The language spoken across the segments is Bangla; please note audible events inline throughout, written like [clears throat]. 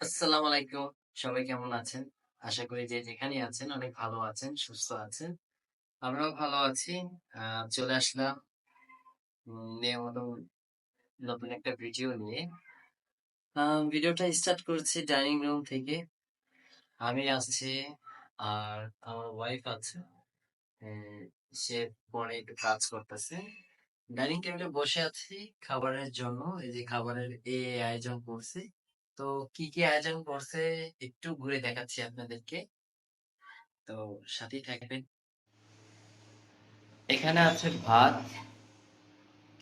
আসসালামু আলাইকুম। সবাই কেমন আছেন? আশা করি যে যেখানে আছেন অনেক ভালো আছেন, সুস্থ আছেন। আমরাও ভালো আছি। চলে আসলাম নতুন একটা ভিডিও নিয়ে। ভিডিওটা স্টার্ট করছি ডাইনিং রুম থেকে। আমি আছি আর আমার ওয়াইফ আছে। সে পরে একটু কাজ করতেছে। ডাইনিং টেবিলে বসে আছি খাবারের জন্য। এই যে খাবারের এ আয়োজন করছি। তো কি কি আয়োজন করছে একটু ঘুরে দেখাচ্ছি আপনাদেরকে। তো সাথেই থাকবেন। এখানে আছে ভাত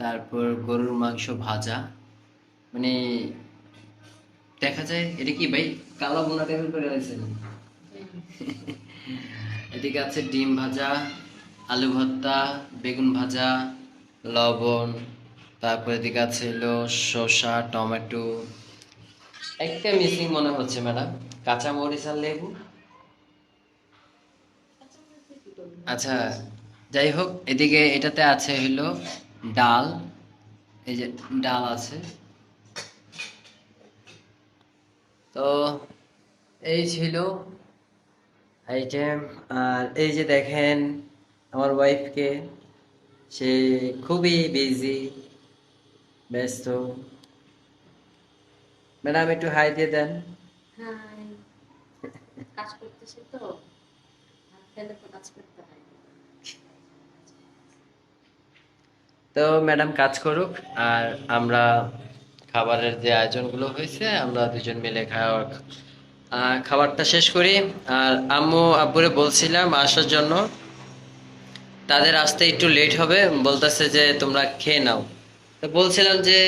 তারপর গরুর মাংস ভাজা। মানে দেখা যায় এটা কি ভাই কালো বোনা টেবিল করে রয়েছেন [laughs] এদিকে আছে ডিম ভাজা আলু ভর্তা বেগুন ভাজা লবণ। তারপর এদিকে আছে হলো শসা টমেটো। একটা মিসিং মনে হচ্ছে, ম্যাডাম। কাঁচা মরিচ আর লেবু। আচ্ছা যাই হোক, এদিকে এটাতে আছে হলো ডাল। এই যে ডাল আছে। তো এই ছিল আইটেম আর এই যে দেখেন, আমার ওয়াইফকে সে খুবই বিজি ব্যস্ত। ম্যাডাম একটু হাই দিয়ে দেন। হাই। কাজ করতেছি তো। তো কাজ করতে হয়। তো ম্যাডাম কাজ করুক। আর আমরা খাবারের যে আয়োজনগুলো হয়েছে আমরা দুজন মিলে খাওয়া খাবারটা শেষ করি। আর আম্মু আব্বুরে বলছিলাম আসার জন্য। তাদের আসতে একটু লেট হবে। বলতেছে যে তোমরা খেয়ে নাও। তো বলছিলাম যে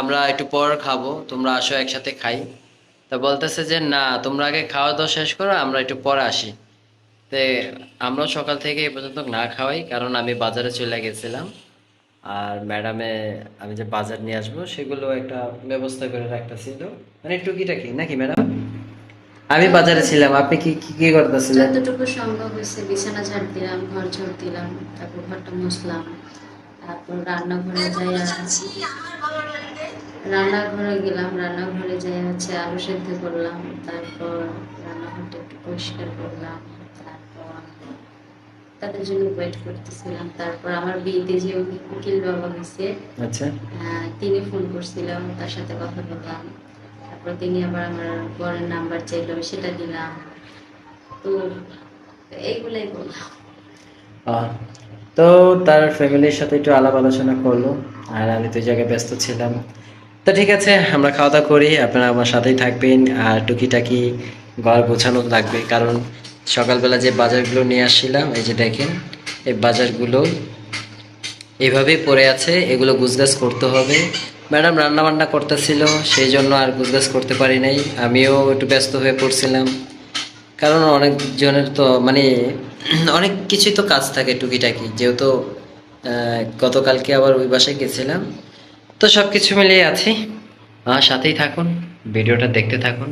আমরা একটু পর খাব, তোমরা আসো একসাথে খাই। তা বলতেছে যে, না, তোমরা আগে খাওয়া দাওয়া শেষ করো, আমরা একটু পরে আসি। তে আমরাও সকাল থেকে এই পর্যন্ত না খাওয়াই, কারণ আমি বাজারে চলে গেছিলাম। আর ম্যাডামে আমি যে বাজার নিয়ে আসব, সেগুলো একটা ব্যবস্থা করে রাখতেছিল। মানে টুকিটাকি, নাকি ম্যাডাম? আমি বাজারে ছিলাম, আপনি কি কি কি করতেছিলেন? যতটুকু সম্ভব হয়েছে, বিছানা ঝাড় দিলাম, ঘর ঝাড় দিলাম, তারপর ঘরটা মুছলাম। তারপর রান্নাঘরে যাই রান্নাঘরে গেলাম রান্নাঘরে যাই হচ্ছে আলু সেদ্ধ করলাম তারপর রান্নাঘরটা একটু পরিষ্কার করলাম তারপর তাদের জন্য ওয়েট করতেছিলাম তারপর আমার বিয়েতে যে উকিল বাবা হয়েছে আচ্ছা। আহ, তিনি ফোন করছিলাম তার সাথে কথা বললাম তারপর তিনি আবার আমার বরের নাম্বার চাইলো সেটা দিলাম তো এইগুলাই বললাম। তো তার ফ্যামিলির সাথে একটু আলাপ আলোচনা করল, আর আমি তো জায়গায় ব্যস্ত ছিলাম। তো ঠিক আছে, আমরা খাওয়া দাওয়া করি, আপনারা আমার সাথেই থাকবেন, আর টুকিটাকি ঘর গোছানো লাগবে, কারণ সকালবেলা যে বাজারগুলো নিয়ে আসছিলাম, এই যে দেখেন, এই বাজারগুলো এইভাবেই পড়ে আছে, এগুলো গুজগাছ করতে হবে। ম্যাডাম রান্না বান্না করতেছিল, সেই জন্য আর গুজগাছ করতে পারি নাই, আমিও একটু ব্যস্ত হয়ে পড়ছিলাম। কারণ অনেক জনের তো মানে [clears throat] অনেক কিছুই তো কাজ থাকে টুকিটাকি। যেহেতু গতকালকে আবার ওই বাসায় গেছিলাম। তো সব কিছু মিলিয়ে আছি। আমার সাথেই থাকুন। ভিডিওটা দেখতে থাকুন।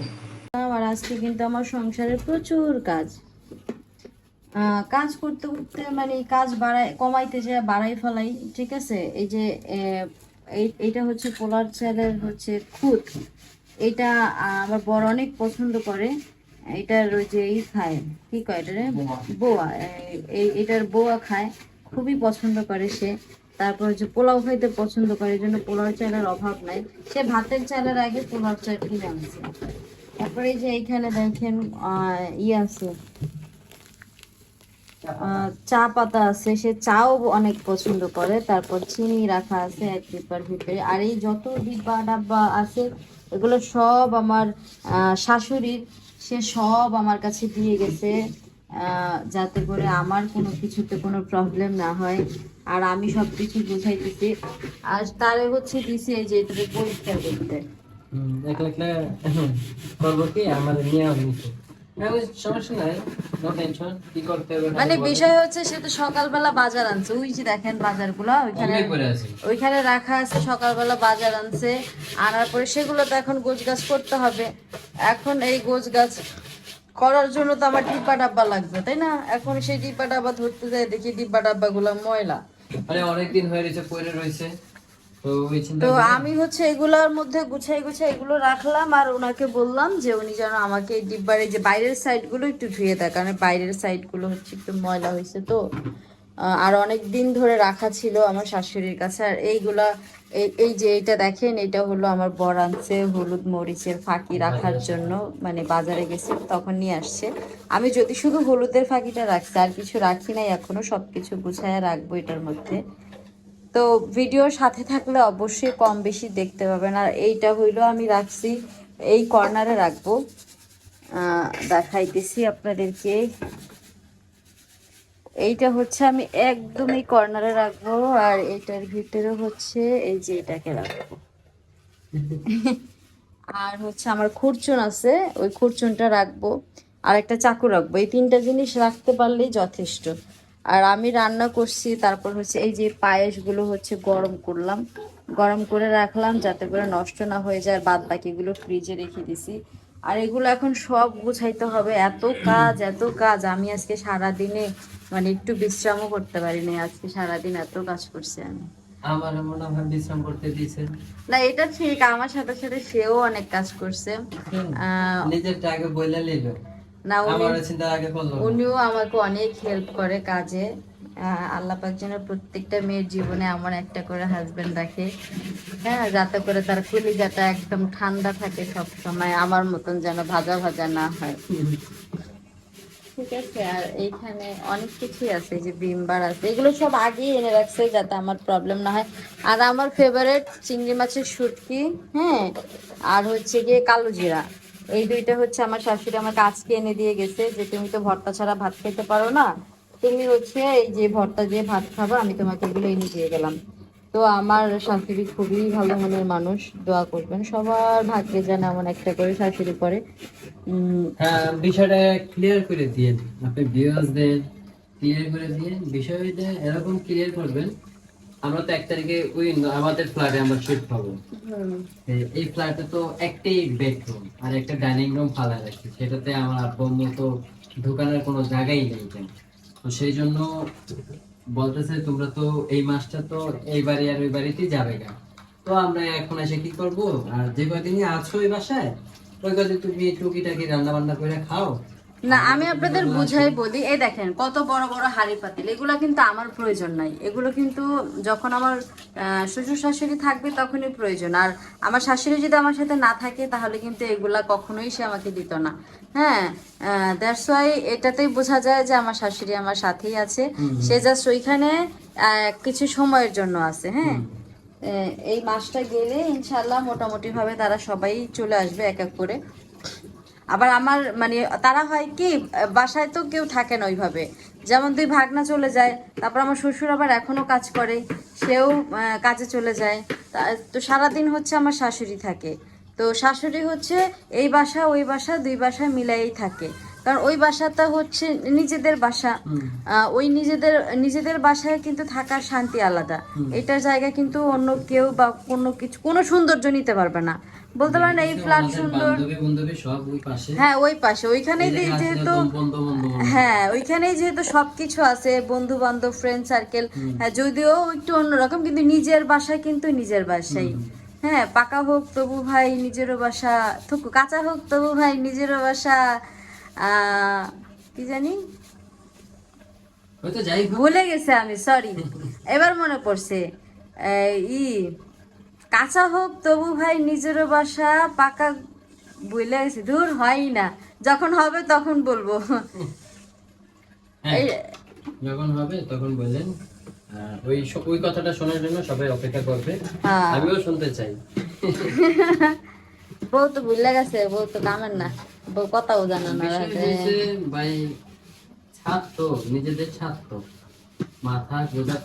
আর আজকে কিন্তু আমার সংসারে প্রচুর কাজ। কাজ করতে করতে মানে কাজ বাড়াই কমাইতে যে বাড়াই ফেলাই, ঠিক আছে? এই যে এই এইটা হচ্ছে পোলার চালের হচ্ছে খুদ এটা আমার বড় অনেক পছন্দ করে। এটার ওই যে ই খায়, কি কয় এটা রে বোয়া, এই- এই, এটার বোয়া খায়, খুবই পছন্দ করে সে। তারপর হচ্ছে পোলাও খাইতে পছন্দ করে, এই জন্য পোলাও চালের অভাব নাই। সে ভাতের চালের আগে পোলাও চাল কিনে আনছে। তারপরে এই যে এইখানে দেখেন ই আছে। চা পাতা আছে, সে চাও অনেক পছন্দ করে। তারপর চিনি রাখা আছে এক ডিব্বার ভিতরে। আর এই যত ডিব্বা ডাব্বা আছে, এগুলো সব আমার শাশুড়ির। সে সব আমার কাছে দিয়ে গেছে যাতে করে আমার কোনো কিছুতে কোনো প্রবলেম না হয়। আর আমি সব কিছু বুঝাইতেছি। আর তারে হচ্ছে দিছি এই যে এটাকে পরিষ্কার করতে। একলা একলা করব কি? আমার নিয়ে হবে মানে বিষয় হচ্ছে সে তো সকালবেলা বাজার আনছে। ওই যে দেখেন বাজারগুলো ওইখানে ওইখানে রাখা আছে সকালবেলা বাজার আনছে। আনার পরে সেগুলো তো এখন গোছ গাছ করতে হবে। এখন এই গোছ গাছ করার জন্য তো আমার ডিব্বা ডাব্বা লাগবে তাই না? এখন সেই ডিব্বা ডাব্বা ধরতে যাই দেখি ডিব্বা ডাব্বা গুলো ময়লা অনেকদিন হয়ে রয়েছে পড়ে রয়েছে। তো আমি হচ্ছে এগুলোর মধ্যে গুছাই গুছাই এগুলো রাখলাম আর ওনাকে বললাম যে উনি যেন আমাকে এই ডিব্বার যে বাইরের সাইডগুলো একটু ধুয়ে দেয় কারণ বাইরের সাইডগুলো হচ্ছে একটু ময়লা হয়েছে তো। আর অনেক দিন ধরে রাখা ছিল আমার শাশুড়ির কাছে আর এইগুলা এই যে এটা দেখেন এটা হলো আমার বর আনছে হলুদ মরিচের ফাঁকি রাখার জন্য মানে বাজারে গেছে তখন নিয়ে আসছে। আমি যদি শুধু হলুদের ফাঁকিটা রাখছি আর কিছু রাখি নাই এখনও সবকিছু গুছায় রাখব এটার মধ্যে। তো ভিডিওর সাথে থাকলে অবশ্যই কম বেশি দেখতে পাবেন। আর এইটা হইল আমি রাখছি, এই কর্নারে রাখব। দেখাইতেছি আপনাদেরকে। এইটা হচ্ছে আমি একদম এই কর্নারে রাখব, আর এটার ভিতরে হচ্ছে এই যে এটাকে রাখব। [laughs] আর হচ্ছে আমার খুরচুন আছে, ওই খুরচুনটা রাখব। আর একটা চাকু রাখব। এই তিনটা জিনিস রাখতে পারলেই যথেষ্ট। আর আমি রান্না করছি তারপর হচ্ছে এই যে পায়েসগুলো হচ্ছে গরম করলাম। গরম করে রাখলাম যাতে করে নষ্ট না হয়ে যায় বাদ বাকিগুলো ফ্রিজে রেখে দিছি। আর এগুলো এখন সব গুছাইতে হবে। এত কাজ এত কাজ। আমি আজকে সারা দিনে মানে একটু বিশ্রামও করতে পারিনি। আজকে সারাদিন এত কাজ করছি আমি। আমার মনে হয় বিশ্রাম করতে দিয়েছেন না এটা ঠিক। আমার সাথে সাথে সেও অনেক কাজ করছে। আহ, নিজেরটা আগে বইলে নিল না। উনিও আমাকে অনেক হেল্প করে কাজে। আল্লাহ পাক যেন প্রত্যেকটা মেয়ের জীবনে এমন একটা করে হাজবেন্ড রাখে। হ্যাঁ যাতে করে তার কলিজাটা একদম ঠান্ডা থাকে সব সময় আমার মতন যেন ভাজা ভাজা না হয়। ঠিক আছে আর এইখানে অনেক কিছুই আছে যে বিমবার আছে এগুলো সব আগেই এনে রাখছে যাতে আমার প্রবলেম না হয়। আর আমার ফেভারিট চিংড়ি মাছের শুটকি হ্যাঁ আর হচ্ছে গিয়ে কালো জিরা। এই দুইটা হচ্ছে আমার শাশুড়ি আমাকে আজকে এনে দিয়ে গেছে যে, তুমি তো ভর্তা ছাড়া ভাত খেতে পারো না। তুমি হচ্ছে এই যে ভর্তা দিয়ে ভাত খাবা, আমি তোমাকে এগুলো এনে দিয়ে গেলাম। তো আমার শাশুড়ি খুবই ভালো মনের মানুষ, দোয়া করবেন। সবার ভাগ্যে যেন এমন একটা করে শাশুড়ি পরে হ্যাঁ বিষয়টা ক্লিয়ার করে দিয়ে আপনি ভিউয়ার্স দেন ক্লিয়ার করে দিয়ে বিষয়টা এরকম ক্লিয়ার করবেন আমরা তো এক তারিখে ওই আমাদের ফ্ল্যাটে আমরা শিফট হব এই- এই ফ্ল্যাটে তো একটাই বেডরুম আর একটা ডাইনিং রুম ফালা রাখছি সেটাতে আমার আব্বু আম্মু তো ঢোকানোর কোনো জায়গাই নেই কেন তো সেই জন্য বলতেছে তোমরা তো এই মাসটা তো এই বাড়ি আর ওই বাড়িতেই যাবে গা। তো আমরা এখন এসে কি করব? আর যে কদিনই আছো ওই বাসায় ওই কদিন তুমি টুকিটাকি রান্না বান্না করে খাও। না আমি আপনাদের বুঝাই বলি এই দেখেন কত বড় বড় হাড়ি পাতিল এগুলো কিন্তু আমার প্রয়োজন নাই। এগুলো কিন্তু যখন আমার শ্বশুর শাশুড়ি থাকবে তখনই প্রয়োজন। আর আমার শাশুড়ি যদি আমার সাথে না থাকে তাহলে কিন্তু এগুলা কখনোই সে আমাকে দিত না। হ্যাঁ দ্যাটস ওয়াই এটাতেই বোঝা যায় যে আমার শাশুড়ি আমার সাথেই আছে। সে জাস্ট ওইখানে কিছু সময়ের জন্য আছে হ্যাঁ। এই মাসটা গেলে ইনশাল্লাহ মোটামুটি ভাবে তারা সবাই চলে আসবে এক এক করে। আবার আমার মানে তারা হয় কি বাসায় তো কেউ থাকে না ওইভাবে। যেমন দুই ভাগনা চলে যায় তারপর আমার শ্বশুর আবার এখনও কাজ করে সেও কাজে চলে যায়। তা- তো সারাদিন হচ্ছে আমার শাশুড়ি থাকে। তো শাশুড়ি হচ্ছে এই বাসা ওই বাসা দুই বাসা মিলাইই থাকে। কারণ ওই বাসাটা হচ্ছে নিজেদের বাসা। ওই নিজেদের নিজেদের বাসায় কিন্তু থাকার শান্তি আলাদা। এটার জায়গা কিন্তু অন্য কেউ বা কোনো কিছু কোনো সৌন্দর্য নিতে পারবে না। বলতে পারেন এই ফ্ল্যাট সুন্দর। হ্যাঁ ওই পাশে। ওইখানেই যেহেতু। হ্যাঁ ওইখানেই যেহেতু সবকিছু আছে বন্ধু বান্ধব ফ্রেন্ড সার্কেল হ্যাঁ যদিও একটু অন্যরকম কিন্তু নিজের বাসায় কিন্তু নিজের বাসাই। হ্যাঁ পাকা হোক তবু ভাই নিজেরও বাসা থুকু কাঁচা হোক তবু ভাই নিজেরও বাসা কি জানি? ভুলে গেছে আমি সরি এবার মনে পড়ছে ই কাঁচা হোক তবু ভাই নিজেরও বাসা পাকা গেছে। দূর হয় না। যখন হবে তখন বলব। হ্যাঁ যখন হবে তখন বললেন। ওই ওই কথাটা শোনার জন্য সবাই অপেক্ষা করবে। হ্যাঁ। আমিও শুনতে চাই। [laughs] বউ তো ভুলে গেছে বউ তো কামের না। বউ কথাও জানে না ভাই তো নিজেদের তো মাথা গোজার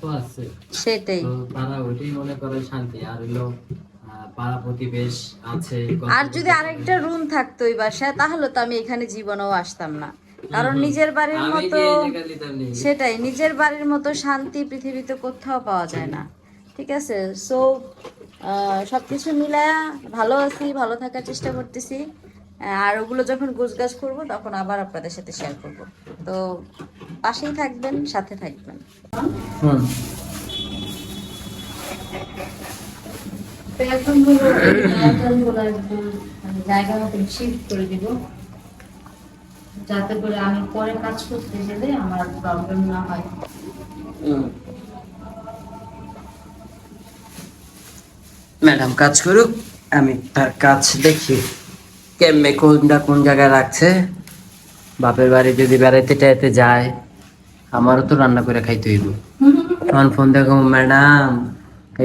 তো আছে। সেটাই। তারা ওইটাই মনে করে শান্তি। আর আহ, পাড়া প্রতিবেশ আছে আর যদি আরেকটা রুম থাকতো ওই বাসায় তাহলে তো আমি এখানে জীবনেও আসতাম না। কারণ নিজের বাড়ির মতো। সেটাই নিজের বাড়ির মতো শান্তি পৃথিবীতে কোথাও পাওয়া যায় না। ঠিক আছে? সো সবকিছু মিলায়া ভালো আছি ভালো থাকার চেষ্টা করতেছি। আর ওগুলো যখন গোছগাছ করব তখন আবার আপনাদের সাথে শেয়ার করব। তো পাশেই থাকবেন সাথে থাকবেন। মানে জায়গা মতো শিফট করে দিব। যাতে করে আমি পরে কাজ করতে গেলে আমার প্রবলেম না হয়। ম্যাডাম কাজ করুক আমি তার কাজ দেখি। কেমনে কোনটা কোন জায়গায় রাখছে? বাপের বাড়ি যদি বেড়াইতে টাইতে যায় আমারও তো রান্না করে খাইতে হইব। তখন ফোন দেখো ম্যাডাম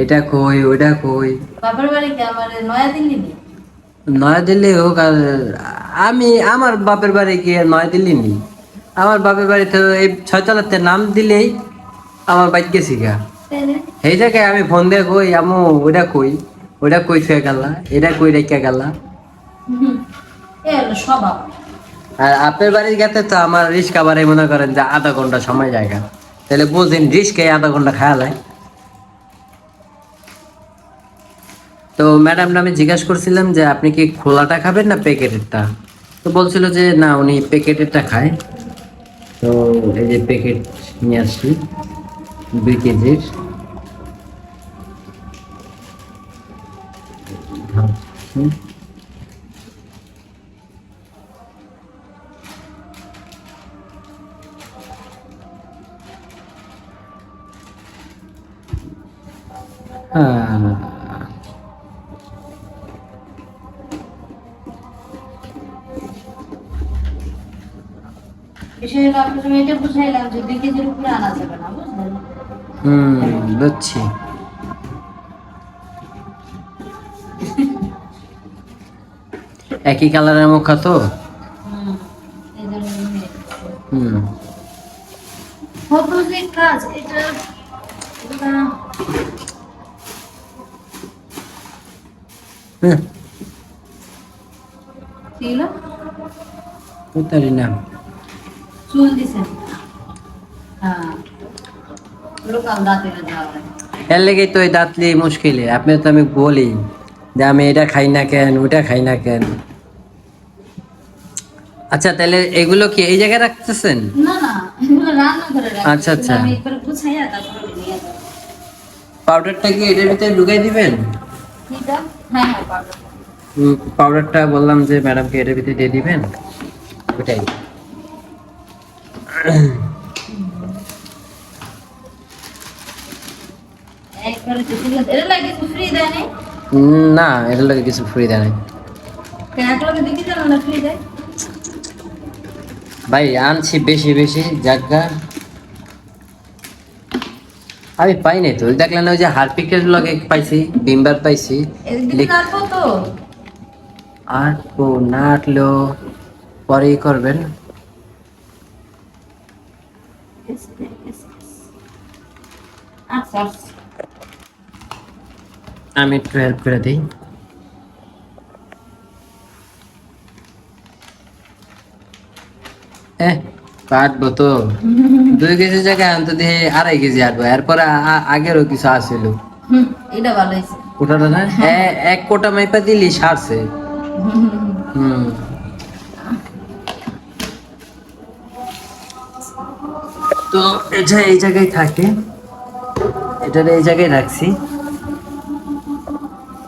এটা কই ওইটা কই? বাপের বাড়ি কি আমার নয়া দিল্লি নেই? নয়াদিল্লি হোক আর আমি আমার বাপের বাড়ি কি নয়াদিল্লি নেই? আমার বাপের বাড়িতে এই ছয়তলাতে নাম দিলেই আমার বাইক গেছি গা। এই জায়গায় আমি ফোন দিয়ে কই আমু ওইটা কই? ওইটা কই থুয়ে গেলা? এটা কই রেখে গেলা। এ হলো স্বভাব। আর আপনার বাড়ি গেতে তো আমার রিস্কা বাড়ি মনে করেন যে আধা ঘণ্টা সময় জায়গা। তাহলে বুঝলেন রিস্কে আধা ঘণ্টা খায়ালায় তো ম্যাডামটা আমি জিজ্ঞাসা করছিলাম যে আপনি কি খোলাটা খাবেন না প্যাকেটেরটা? তো বলছিল যে না, উনি প্যাকেটেরটা খায়। তো এই যে প্যাকেট নিয়ে আসছি, দুই কেজির হুম। হুম বুঝছি। একই কালারের মুখা তো হুম। এই জন্য নিয়ে এসেছি। হুম কত যে কাজ এটা এটা না চুল দিছেন হ্যাঁ। লোকাল দাঁতের যাওয়া এর লেগেই তো এই দাঁতলি মুশকিলে আপনি তো আমি বলি যে আমি এটা খাই না কেন ওটা খাই না কেন। আচ্ছা তাহলে এগুলো কি এই জায়গায় রাখতেছেন? আচ্ছা, আচ্ছা। পাউডারটা কি এটার ভিতরে ঢুকাই দিবেন? হ্যাঁ হ্যাঁ পাউডারটা বললাম যে ম্যাডামকে এটার ভিতরে দিয়ে দিবেন? ওটাই না এটার লাগে কিছু ফ্রি দেয় নাই। ভাই আনছি বেশি বেশি জায়গা আমি পাই নাই তো দেখলেন ওই যে হারপিকের লগে পাইছি বিম্বার পাইছি। ও না আটলেও পরেই করবেন। আচ্ছা আচ্ছা। আমি একটু হেল্প করে দিই। এহ কাটবো তো দুই কেজি জায়গায় অন্তত আড়াই কেজি আটবো। এরপরে আগেরও কিছু আসছিল হুম এটা ভালো হয়েছে। কোটাটা না? এক কোটা মাইপা দিলি সারছে। হুম। তো এটা এই জায়গায় থাকে। এটা এই জায়গায় রাখছি।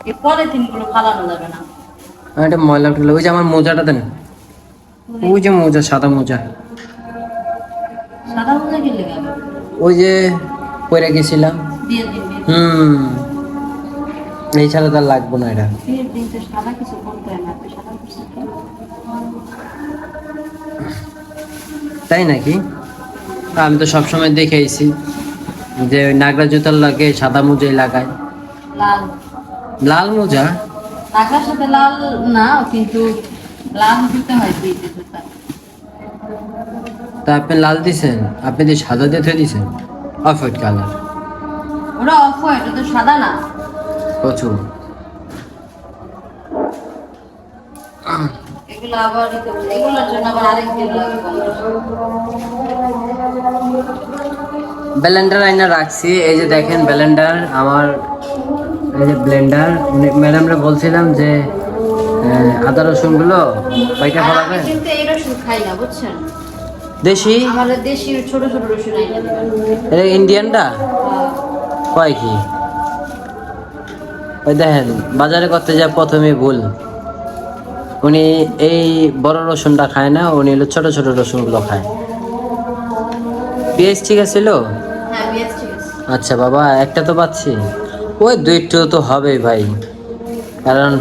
এই পলিথিনগুলো ফালানো যাবে না। এটা ময়লা ওই যে আমার মোজাটা দেন। ওই যে মোজা সাদা মোজা। ওই যে পরে গেছিলাম। হুম। এই ছাড়া তার লাগবো না এটা। তুই নাকি? আমি তো সবসময় দেখে আইছি যে নাগরা জুতার লাগে সাদা মোজাই লাগায়। লাল। লাল মোজা? টাকার সাথে লাল না কিন্তু লাল দিতে হয় জুতা। তা আপনি লাল দিছেন আপনি যে সাদা দিয়ে থয়ে দিছেন অফ হোয়াইট কালার। ওটা অফ হোয়াইট ওটা সাদা না। প্রচুর। এগুলো আবার এগুলোর জন্য আবার আরেক দিন ব্লেন্ডার আইনা রাখছি এই যে দেখেন ব্লেন্ডার আমার এই যে ব্লেন্ডার ম্যাডামরা বলছিলাম যে আদা রসুনগুলো আর ফলাবে কিন্তু এই রসুন খাই না বুঝছেন? দেশি? আমাদের দেশি ছোট ছোট রসুন এটা ইন্ডিয়ানটা? কয় কি? ওই দেখেন বাজারে করতে যা প্রথমে ভুল। উনি এই বড় রসুনটা খায় না উনি হলো ছোট ছোট রসুনগুলো খায়। পেঁয়াজ ঠিক আছিল হ্যাঁ আছে। আচ্ছা বাবা একটা তো পাচ্ছি। ওই দুইটো তো হবেই ভাই। কারণ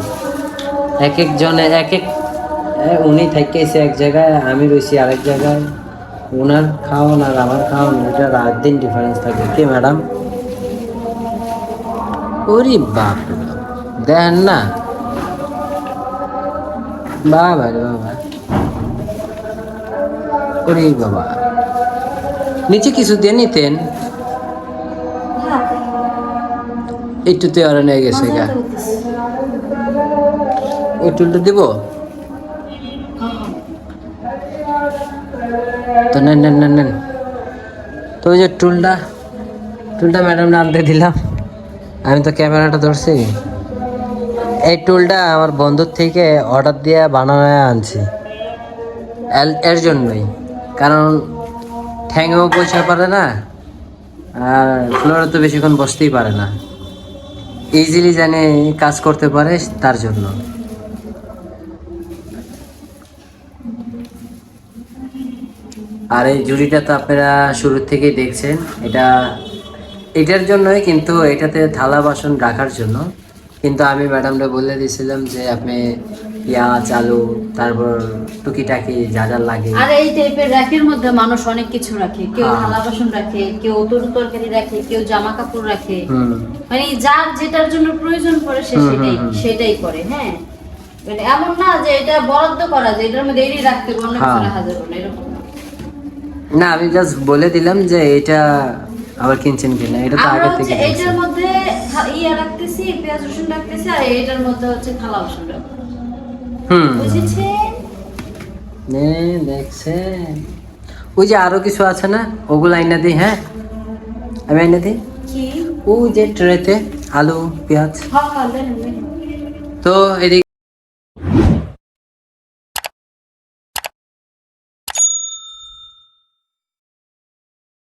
এক এক জনে এক এক উনি থাকেছে এক জায়গায় আমি রয়েছি আরেক জায়গায়। ওনার খাওয়ান আর আমার খাওয়ান এটা রাত দিন ডিফারেন্স থাকে। কি ম্যাডাম ওরে বাপ। দেখেন না। বাবা রে বাবা। ওরে বাবা। নিচে কিছু দিয়ে নিতেন? একটুতে আর নিয়ে গেছে গা। ওই টুলটা দিব? তো নেন নেন নেন নেন। তো ওই যে টুলটা টুলটা ম্যাডাম আনতে দিলাম। আমি তো ক্যামেরাটা ধরছি। এই টুলটা আমার বন্ধুর থেকে অর্ডার দিয়ে বানানো আনছি। এর জন্যই। কারণ ঠ্যাঙেও পয়সা পারে না, আর ফ্লোরে তো বেশিক্ষণ বসতেই পারে না। ইজিলি জানে কাজ করতে পারে তার জন্য। আর এই জুড়িটা তো আপনারা শুরু থেকেই দেখছেন এটা এটার জন্যই কিন্তু এটাতে থালা বাসন রাখার জন্য। কিন্তু আমি ম্যাডামরা বলে দিয়েছিলাম যে আপনি পেঁয়াজ আলু তারপর টুকিটাকি যা যা লাগে। আর এই টাইপের র্যাকের মধ্যে মানুষ অনেক কিছু রাখে। কেউ হ্যাঁ। থালা বাসন রাখে কেউ তরু তরকারি রাখে কেউ জামা কাপড় রাখে মানে যার যেটার জন্য প্রয়োজন পড়ে সে সেটাই সেটাই করে হ্যাঁ। মানে এমন না যে এটা বরাদ্দ করা যে এটার মধ্যে এরই রাখতে অন্য কিছু হ্যাঁ। রাখা যাবে না এরকম না। আমি জাস্ট বলে দিলাম যে এটা আবার কিনছেন কিনা এটা তো আগে থেকে দেখছি। মধ্যে ইয়া রাখতেছি পেঁয়াজ রসুন রাখতেছি আর এটার মধ্যে হচ্ছে থালা রাখতেছি হুম। বুঝেছেন? নে দেখছেন। ওই যে আরও কিছু আছে না ওগুলো আইনা দিই হ্যাঁ? আমি আইনা দিই? কি? ও যে ট্রেতে আলু পেঁয়াজ। হ্যাঁ। তো এদিকে